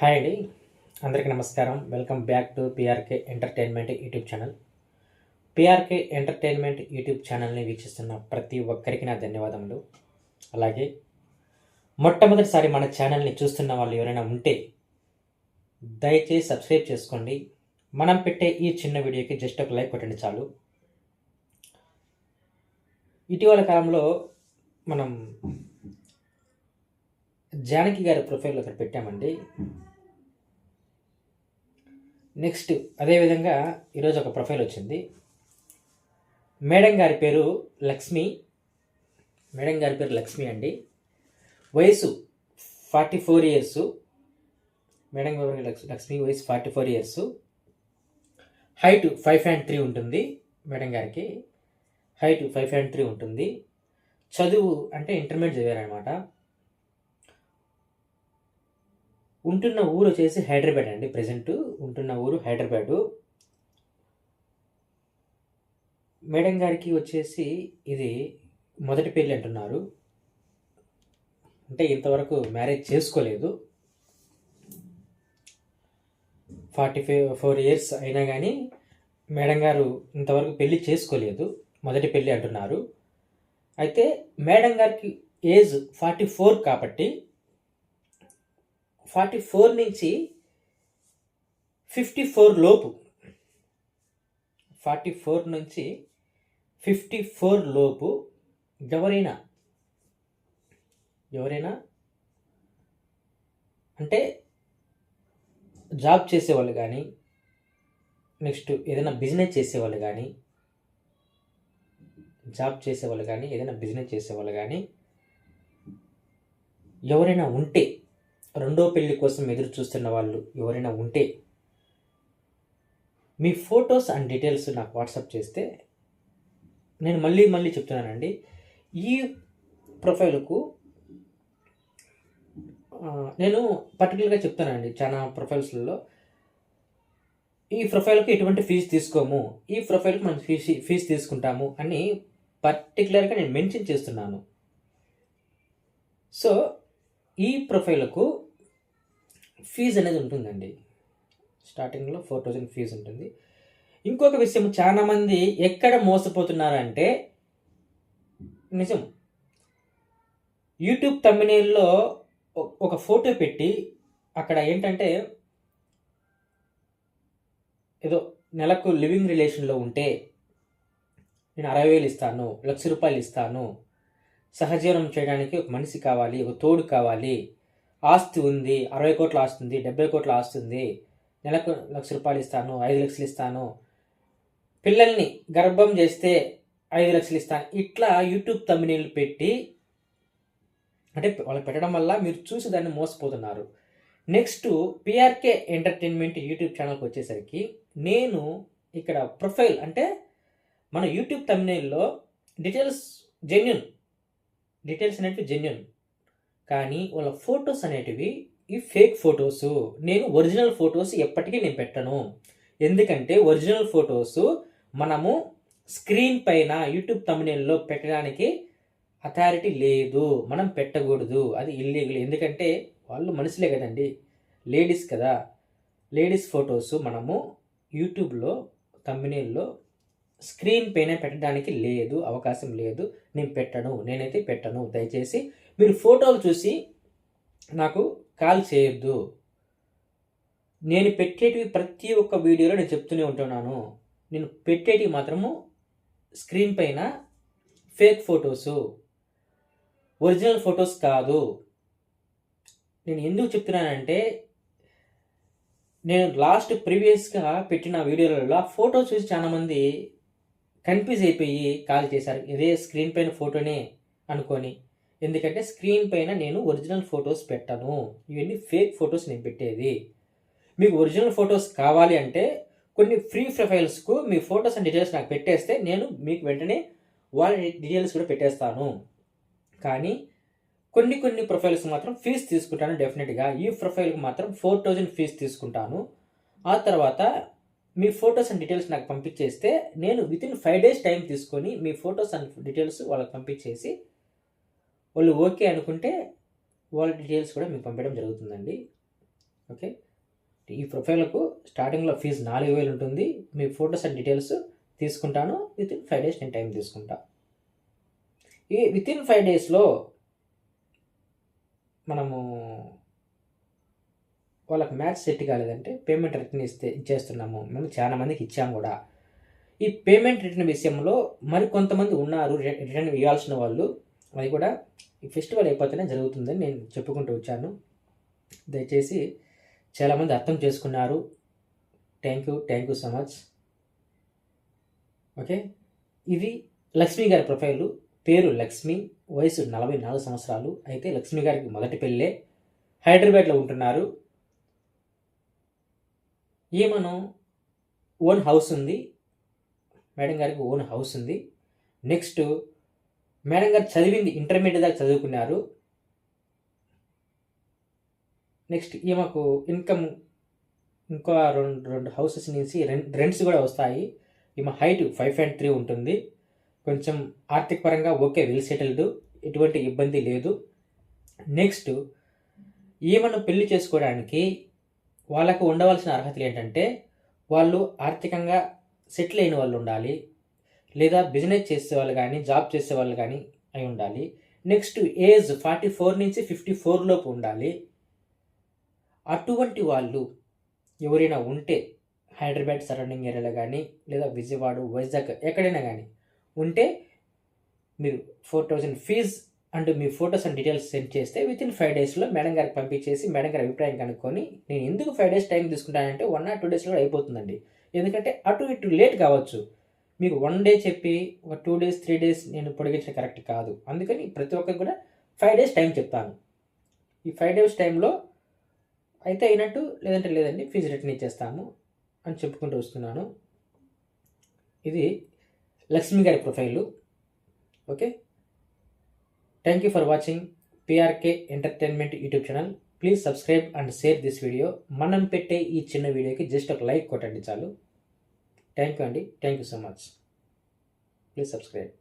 Hi అండి. అందరికీ నమస్కారం. Welcome back to PRK entertainment YouTube channel. PRK entertainment YouTube ఛానల్ని వీక్షిస్తున్న ప్రతి ఒక్కరికి నా ధన్యవాదములు. అలాగే మొట్టమొదటిసారి మన ఛానల్ని చూస్తున్న వాళ్ళు ఎవరైనా ఉంటే దయచేసి సబ్స్క్రైబ్ చేసుకోండి. మనం పెట్టే ఈ చిన్న వీడియోకి జస్ట్ ఒక లైక్ కొట్టండి చాలు. ఇటీవల కాలంలో మనం జానకి గారి ప్రొఫైల్ ఒకటి పెట్టామండి. నెక్స్ట్ అదేవిధంగా ఈరోజు ఒక ప్రొఫైల్ వచ్చింది. మేడం గారి పేరు లక్ష్మి. మేడం గారి పేరు లక్ష్మి అండి. వయసు ఫార్టీ ఫోర్ ఇయర్స్. మేడం గారి లక్ష్మి వయసు forty four years. Height five point three ఉంటుంది మేడం గారికి. హైట్ ఫైవ్ పాయింట్ త్రీ ఉంటుంది. చదువు అంటే ఇంటర్మీడియట్ చదివారనమాట ఉంటున్న ఊరు వచ్చేసి హైదరాబాద్ అండి ప్రజెంట్ ఉంటున్న ఊరు హైదరాబాదు. మేడం గారికి వచ్చేసి ఇది మొదటి పెళ్ళి అంటున్నారు. అంటే ఇంతవరకు మ్యారేజ్ చేసుకోలేదు. ఫార్టీ ఫైవ్ ఫోర్ ఇయర్స్ అయినా కానీ మేడం గారు ఇంతవరకు పెళ్ళి చేసుకోలేదు. మొదటి పెళ్ళి అంటున్నారు. అయితే మేడం గారికి ఏజ్ ఫార్టీ ఫోర్ కాబట్టి ఫార్టీ ఫోర్ నుంచి ఫిఫ్టీ ఫోర్ లోపు. ఫార్టీ ఫోర్ నుంచి ఫిఫ్టీ ఫోర్ లోపు ఎవరైనా ఎవరైనా అంటే జాబ్ చేసేవాళ్ళు కానీ నెక్స్ట్ ఏదైనా బిజినెస్ చేసేవాళ్ళు కానీ జాబ్ చేసేవాళ్ళు కానీ ఏదైనా బిజినెస్ చేసేవాళ్ళు కానీ ఎవరైనా ఉంటే రెండో పెళ్ళి కోసం ఎదురు చూస్తున్న వాళ్ళు ఎవరైనా ఉంటే మీ ఫొటోస్ అండ్ డీటెయిల్స్ నాకు వాట్సాప్ చేస్తే నేను మళ్ళీ మళ్ళీ చెప్తున్నానండి. ఈ ప్రొఫైల్కు నేను పర్టికులర్గా చెప్తానండి చాలా ప్రొఫైల్స్లలో. ఈ ప్రొఫైల్కి ఎటువంటి ఫీజు తీసుకోము ఈ ప్రొఫైల్కి మనం ఫీజు ఫీజు తీసుకుంటాము అని పర్టికులర్గా నేను మెన్షన్ చేస్తున్నాను. సో ఈ ప్రొఫైల్కు ఫీజు అనేది ఉంటుందండి. స్టార్టింగ్లో ఫోర్ థౌజండ్ ఫీజు ఉంటుంది. ఇంకొక విషయం చాలామంది ఎక్కడ మోసపోతున్నారంటే నిజం. యూట్యూబ్ తమ్మినేల్లో ఒక ఫోటో పెట్టి అక్కడ ఏంటంటే ఏదో నెలకు లివింగ్ రిలేషన్లో ఉంటే నేను అరవై వేలు ఇస్తాను లక్ష రూపాయలు ఇస్తాను సహజీవనం చేయడానికి ఒక మనిషి కావాలి ఒక తోడు కావాలి. ఆస్తి ఉంది అరవై కోట్ల ఆస్తి ఉంది డెబ్బై కోట్ల ఆస్తి ఉంది. నెలకు లక్ష రూపాయలు ఇస్తాను ఐదు లక్షలు ఇస్తాను. పిల్లల్ని గర్భం చేస్తే ఐదు లక్షలు ఇస్తాను. ఇట్లా యూట్యూబ్ తమ్మినీళ్ళు పెట్టి అంటే వాళ్ళు పెట్టడం వల్ల మీరు చూసి దాన్ని మోసపోతున్నారు. నెక్స్ట్ పిఆర్కే ఎంటర్టైన్మెంట్ యూట్యూబ్ ఛానల్కి వచ్చేసరికి నేను ఇక్కడ ప్రొఫైల్ అంటే మన యూట్యూబ్ తమ్మినీల్లో డీటెయిల్స్ జెన్యున్ డీటెయిల్స్ అనేటివి జెన్యున్ కానీ వాళ్ళ ఫొటోస్ అనేటివి ఈ ఫేక్ ఫొటోస్. నేను ఒరిజినల్ ఫొటోస్ ఎప్పటికీ నేను పెట్టను. ఎందుకంటే ఒరిజినల్ ఫొటోస్ మనము స్క్రీన్ పైన యూట్యూబ్ తమిళలో పెట్టడానికి అథారిటీ లేదు. మనం పెట్టకూడదు. అది ఇల్లీగల్ ఎందుకంటే వాళ్ళు మనుషులే కదండి. లేడీస్ కదా. లేడీస్ ఫొటోస్ మనము యూట్యూబ్లో తమ్మినేల్లో స్క్రీన్ పైన పెట్టడానికి లేదు అవకాశం లేదు. నేను పెట్టను నేనైతే పెట్టను. దయచేసి మీరు ఫోటోలు చూసి నాకు కాల్ చేయొద్దు. నేను పెట్టేటివి ప్రతి ఒక్క వీడియోలో నేను చెప్తూనే ఉంటున్నాను. నేను పెట్టేటివి మాత్రము స్క్రీన్ పైన ఫేక్ ఫొటోసు ఒరిజినల్ ఫొటోస్ కాదు. నేను ఎందుకు చెప్తున్నానంటే నేను లాస్ట్ ప్రీవియస్గా పెట్టిన వీడియోలలో ఫోటో చూసి చాలామంది కన్ఫ్యూజ్ అయిపోయి కాల్ చేశారు. ఇదే స్క్రీన్ పైన ఫోటోనే అనుకొని. ఎందుకంటే స్క్రీన్ పైన నేను ఒరిజినల్ ఫొటోస్ పెట్టను. ఇవన్నీ ఫేక్ ఫొటోస్ నేను పెట్టేది. మీకు ఒరిజినల్ ఫొటోస్ కావాలి అంటే కొన్ని ఫ్రీ ప్రొఫైల్స్కు మీ ఫొటోస్ అండ్ డీటెయిల్స్ నాకు పెట్టేస్తే నేను మీకు వెంటనే వాళ్ళ డీటెయిల్స్ కూడా పెట్టేస్తాను. కానీ కొన్ని కొన్ని ప్రొఫైల్స్ మాత్రం ఫీజు తీసుకుంటాను డెఫినెట్గా. ఈ ప్రొఫైల్కి మాత్రం ఫోర్ థౌజండ్ ఫీజు తీసుకుంటాను. ఆ తర్వాత మీ ఫొటోస్ అండ్ డీటెయిల్స్ నాకు పంపించేస్తే నేను within five days time తీసుకొని మీ ఫొటోస్ అండ్ డీటెయిల్స్ వాళ్ళకి పంపించేసి వాళ్ళు ఓకే అనుకుంటే వాళ్ళ డీటెయిల్స్ కూడా మీకు పంపించడం జరుగుతుందండి. ఓకే? ఈ ప్రొఫైల్కు స్టార్టింగ్లో ఫీజు నాలుగు వేలు ఉంటుంది. మీ ఫొటోస్ అండ్ డీటెయిల్స్ తీసుకుంటాను. విత్ ఇన్ ఫైవ్ డేస్ నేను టైం తీసుకుంటా. ఈ విత్ ఇన్ ఫైవ్ డేస్లో మనము వాళ్ళకి మ్యాచ్ సెట్ కాలేదంటే పేమెంట్ రిటర్న్ ఇస్తే ఇచ్చేస్తున్నాము. మేము చాలా మందికి ఇచ్చాము కూడా. ఈ పేమెంట్ రిటర్న్ విషయంలో మరి కొంతమంది ఉన్నారు రి- రిటర్న్ ఇవ్వాల్సిన వాళ్ళు. అది కూడా ఈ ఫెస్టివల్ అయిపోతేనే జరుగుతుందని నేను చెప్పుకుంటూ వచ్చాను. దయచేసి చాలామంది అర్థం చేసుకున్నారు. Thank you thank you so much okay ఇది లక్ష్మి గారి ప్రొఫైలు. పేరు లక్ష్మి వయసు నలభై నాలుగు సంవత్సరాలు. అయితే లక్ష్మి గారికి మొదటి పెళ్ళే. హైదరాబాద్లో ఉంటున్నారు. ఈమెను ఓన్ హౌస్ ఉంది. మేడం గారికి ఓన్ హౌస్ ఉంది. నెక్స్ట్ మేడం గారు చదివింది ఇంటర్మీడియట్ దాకా చదువుకున్నారు. నెక్స్ట్ ఈమెకు ఇన్కమ్ ఇంకా రెండు రెండు హౌసెస్ నుంచి రెంట్ రెంట్స్ కూడా వస్తాయి. ఈమె హైట్ ఫైవ్ పాయింట్ త్రీ ఉంటుంది. కొంచెం ఆర్థిక పరంగా ఓకే వెల్ సెటిల్డ్ ఎటువంటి ఇబ్బంది లేదు. నెక్స్ట్ ఈమెను పెళ్ళి చేసుకోవడానికి వాళ్ళకు ఉండవలసిన అర్హతలు ఏంటంటే వాళ్ళు ఆర్థికంగా సెటిల్ అయిన వాళ్ళు ఉండాలి లేదా బిజినెస్ చేసే వాళ్ళు కానీ జాబ్ చేసే వాళ్ళు కానీ అయి ఉండాలి. నెక్స్ట్ ఏజ్ ఫార్టీ ఫోర్ నుంచి ఫిఫ్టీ ఫోర్ లోపు ఉండాలి. అటువంటి వాళ్ళు ఎవరైనా ఉంటే హైదరాబాద్ సరౌండింగ్ ఏరియాలో కానీ లేదా విజయవాడ వైజాగ్ ఎక్కడైనా కానీ ఉంటే మీరు ఫోర్ థౌజండ్ ఫీజ్ అండ్ మీ ఫొటోస్ అండ్ డీటెయిల్స్ సెండ్ చేస్తే విత్ ఇన్ ఫైవ్ డేస్లో మేడం గారికి పంపించేసి మేడం గారి అభిప్రాయం కనుక్కొని నేను ఎందుకు ఫైవ్ డేస్ టైం తీసుకుంటానంటే వన్ ఆర్ టూ డేస్లో అయిపోతుందండి. ఎందుకంటే అటు ఇటు లేట్ కావచ్చు. మీకు వన్ డే చెప్పి ఒక టూ డేస్ త్రీ డేస్ నేను పొడిగించడం కరెక్ట్ కాదు. అందుకని ప్రతి ఒక్కరికి కూడా ఫైవ్ డేస్ టైం చెప్తాను. ఈ ఫైవ్ డేస్ టైంలో అయితే అయినట్టు లేదంటే లేదండి ఫీజు రిటర్న్ ఇచ్చేస్తాము అని చెప్పుకుంటూ వస్తున్నాను. ఇది లక్ష్మి గారి profile okay? Thank you for watching PRK entertainment YouTube channel please subscribe and share this video మనం పెట్టే ఈ చిన్న వీడియోకి జస్ట్ ఒక లైక్ కొట్టండి చాలు. థ్యాంక్ యూ అండి. Thank you so much please subscribe